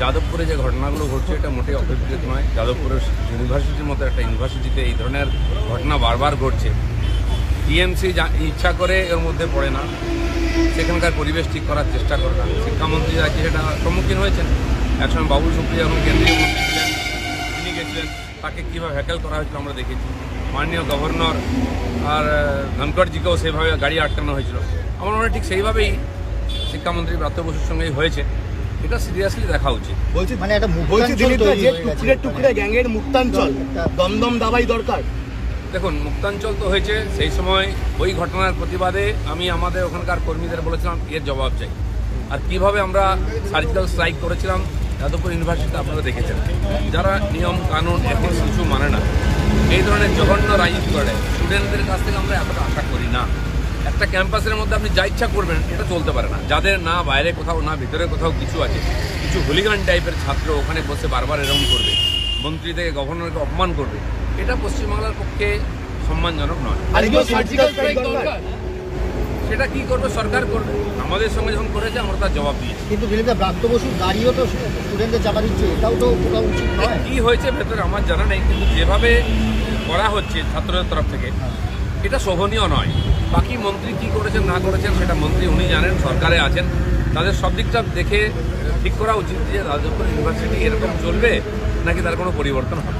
যাদবপুরে যে ঘটনাগুলো ঘটছে এটা মোটেই অপেক্ষিত নয়। যাদবপুরের ইউনিভার্সিটির মতো একটা ইউনিভার্সিটিতে এই ধরনের ঘটনা বারবার ঘটছে। টিএমসি ইচ্ছা করে এর মধ্যে পড়ে না। সেখানকার পরিবেশ ঠিক করার চেষ্টা করে না। শিক্ষামন্ত্রী আজকে সেটা সম্মুখীন হয়েছেন? একসময় বাবুল সুপ্রিয়া যখন কেন্দ্রীয় মন্ত্রী ছিলেন তিনি গেছিলেন তাকে কীভাবে হ্যাকেল করা হয়েছিল আমরা দেখেছি। মাননীয় গভর্নর আর আহ, ধনখড়জিকেও সেভাবে গাড়ি আটকানো হয়েছিল। আমার মনে হয় ঠিক সেইভাবেই শিক্ষামন্ত্রী ব্রাত্য বসুর সঙ্গেই হয়েছে। এটা সিরিয়াসলি দেখা উচিত। বলছি মানে একটা বলছি মুক্তাঞ্চল দিলীপ যে টুকরে টুকরে গ্যাংয়ের মুক্তাঞ্চল দমদম দাবাই দরকার। দেখুন মুক্তাঞ্চল তো হয়েছে সেই সময় ওই ঘটনার প্রতিবাদে আমি আমাদের ওখানকার কর্মীদের বলেছিলাম এর জবাব চাই। আর কীভাবে আমরা সার্জিক্যাল স্ট্রাইক করেছিলাম যাদবপুর ইউনিভার্সিটিতে আপনারা দেখেছেন। যারা নিয়ম কানুন এখন কিছু মানে না এই ধরনের জঘন্য রাজনীতি করে স্টুডেন্টদের কাছ থেকে আমরা এতটা আশা করি না। একটা ক্যাম্পাসের মধ্যে আপনি যা ইচ্ছা করবেন এটা চলতে পারে না। যাদের না বাইরে কোথাও না ভিতরে কোথাও কিছু আছে কিছু হুলিগান টাইপের ছাত্র ওখানে বসে বারবার এরকম করবে মন্ত্রী থেকে গভর্নরকে অপমান করবে এটা পশ্চিমবাংলার পক্ষে সম্মানজনক নয়। আজকেও সার্জিক্যাল স্ট্রাইক দরকার। সেটা কি করবে সরকার করবে? আমাদের সঙ্গে যখন করেছে আমরা তার জবাব দিয়েছি। কিন্তু ব্রাত্য গাড়িও তো স্টুডেন্টদের চাপা দিচ্ছে এটাও তো করা উচিত নয়। কি হয়েছে ভেতরে আমার জানা নেই কিন্তু যেভাবে করা হচ্ছে ছাত্রদের তরফ থেকে এটা শোভনীয় নয়। বাকি মন্ত্রী কি করেছেন না করেছেন সেটা মন্ত্রী উনি জানেন সরকারে আছেন। তাদের সব দিকটা দেখে ঠিক করা উচিত যে রাজপুর ইউনিভার্সিটি এরকম চলবে নাকি তার কোনো পরিবর্তন হবে?